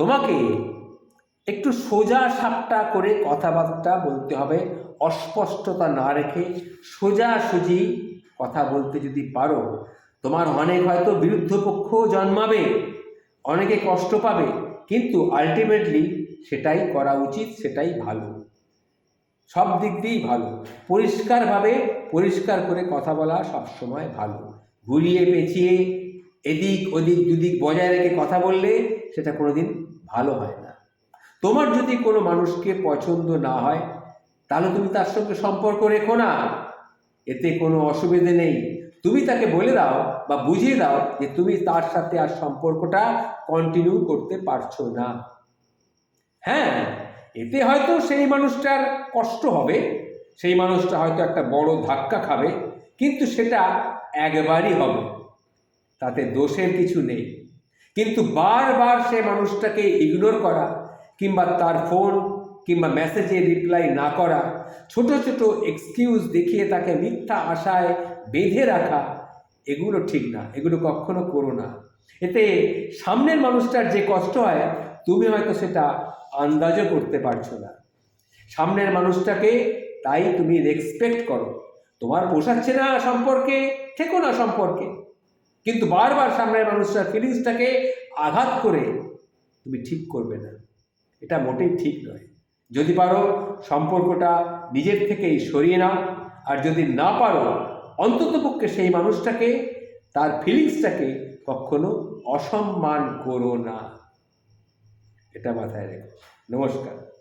তোমাকে একটু সোজা সাপটা করে কথাবার্তা বলতে হবে, অস্পষ্টতা না রেখে সোজাসুজি কথা বলতে যদি পারো, তোমার অনেক হয়তো বিরুদ্ধ পক্ষ জন্মাবে, অনেকে কষ্ট পাবে, কিন্তু আলটিমেটলি সেটাই করা উচিত, সেটাই ভালো। সব দিক দিয়েই ভালো। পরিষ্কারভাবে পরিষ্কার করে কথা বলা সবসময় ভালো। ঘুরিয়ে পেঁচিয়ে এদিক ওদিক দুদিক বজায় রেখে কথা বললে সেটা কোনোদিন ভালো হয় না। তোমার যদি কোনো মানুষকে পছন্দ না হয়, তাহলে তুমি তার সঙ্গে সম্পর্ক রেখো না। এতে কোনো অসুবিধে নেই। তুমি তাকে বলে দাও বা বুঝিয়ে দাও যে তুমি তার সাথে আর সম্পর্কটা কন্টিনিউ করতে পারছ না। হ্যাঁ এতে হয়তো সেই মানুষটার কষ্ট হবে, সেই মানুষটা হয়তো একটা বড় ধাক্কা খাবে, কিন্তু সেটা একবারই হবে। তাতে দোষের কিছু নেই। কিন্তু বারবার সে মানুষটাকে ইগনোর করা কিংবা তার ফোন কিংবা মেসেজে রিপ্লাই না করা, ছোট ছোট এক্সকিউজ দেখিয়ে তাকে মিথ্যা আশায় বেঁধে রাখা, এগুলো ঠিক না, এগুলো কখনো করো না। এতে সামনের মানুষটার যে কষ্ট হয়, তুমি হয়তো সেটা আন্দাজও করতে পারছ না। সামনের মানুষটাকে তাই তুমি রেসপেক্ট করো। তোমার পোষাচ্ছে না সম্পর্কে, থেকো না সম্পর্কে। কিন্তু বারবার সামনের মানুষটার ফিলিংসটাকে আঘাত করে তুমি ঠিক করবে না। এটা মোটেই ঠিক নয়। যদি পারো, সম্পর্কটা নিজের থেকেই সরিয়ে নাও, আর যদি না পারো অন্ততপক্ষে সেই মানুষটাকে, তার ফিলিংসটাকে কখনো অসম্মান করো না। এটা মাথায় রেখো। নমস্কার।